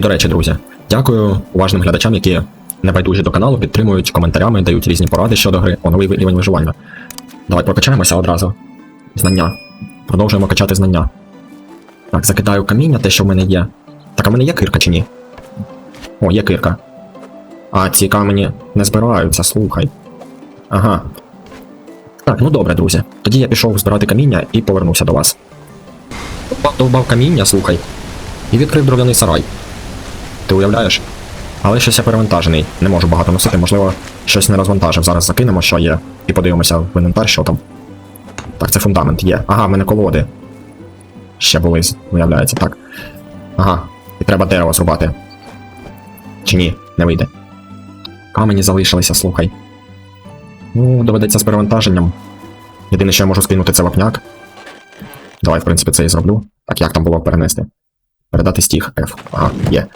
До речі, друзі, дякую уважним глядачам, які небайдужі до каналу, підтримують коментарями, дають різні поради щодо гри. О, новий рівень виживання. Давай прокачаємося одразу. Знання. Продовжуємо качати знання. Так, закидаю каміння, те, що в мене є. Так, а в мене є кирка чи ні? О, є кирка. А, ці камені не збираються, слухай. Ага. Так, ну добре, друзі. Тоді я пішов збирати каміння і повернувся до вас. Довбав каміння, слухай. І відкрив дров'яний сарай. Ти уявляєш? Але щось я перевантажений. Не можу багато носити, можливо, щось не розвантажив. Зараз закинемо, що є, і подивимося в інвентар, що там. Так, це фундамент є. Ага, в мене колоди. Ще були, виявляється, так. Ага. І треба дерево зрубати. Чи ні, не вийде. Камені залишилися, слухай. Ну, доведеться з перевантаженням. Єдине, що я можу скинути, це вапняк. Давай, в принципі, це і зроблю. Так, як там було перенести? Передати стіг F. Ага, є.